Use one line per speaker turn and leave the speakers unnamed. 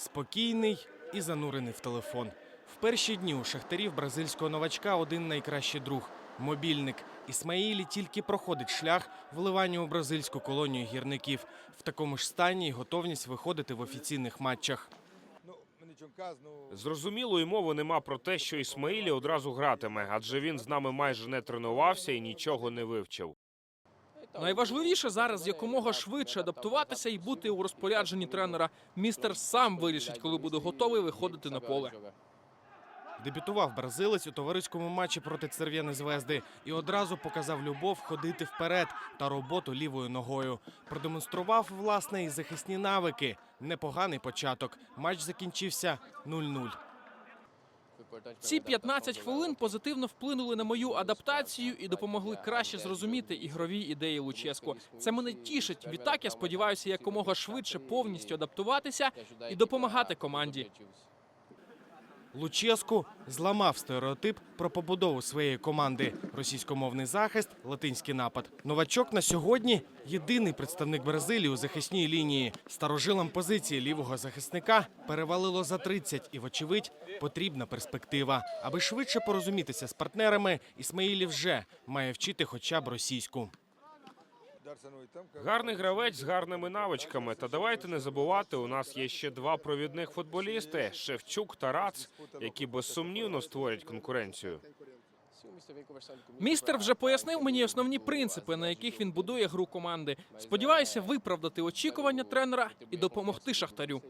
спокійний і занурений в телефон. В перші дні у шахтарів бразильського новачка один найкращий друг мобільник. Ісмаїлі тільки проходить шлях вливання у бразильську колонію гірників. В такому ж стані й готовність виходити в офіційних матчах.
Зрозумілої мови нема про те, що Ісмаїлі одразу гратиме, адже він з нами майже не тренувався і нічого не вивчив.
Найважливіше зараз якомога швидше адаптуватися і бути у розпорядженні тренера. Містер сам вирішить, коли буде готовий виходити на поле.
Дебютував бразилець у товариському матчі проти Церв'яни Звезди і одразу показав любов ходити вперед та роботу лівою ногою. Продемонстрував власне і захисні навики. Непоганий початок. Матч закінчився 0-0.
Ці 15 хвилин позитивно вплинули на мою адаптацію і допомогли краще зрозуміти ігрові ідеї Луческу. Це мене тішить. Відтак я сподіваюся якомога швидше повністю адаптуватися і допомагати команді.
Луческу зламав стереотип про побудову своєї команди: російськомовний захист, латинський напад. Новачок на сьогодні єдиний представник Бразилії у захисній лінії. Старожилам позиції лівого захисника перевалило за 30 і, вочевидь, потрібна перспектива. Аби швидше порозумітися з партнерами, Ісмаїлі вже має вчити хоча б російську.
Гарний гравець з гарними навичками. Та давайте не забувати, у нас є ще два провідних футболісти Шевчук та Рац, які безсумнівно створять конкуренцію.
Містер вже пояснив мені основні принципи, на яких він будує гру команди. Сподіваюся виправдати очікування тренера і допомогти шахтарю.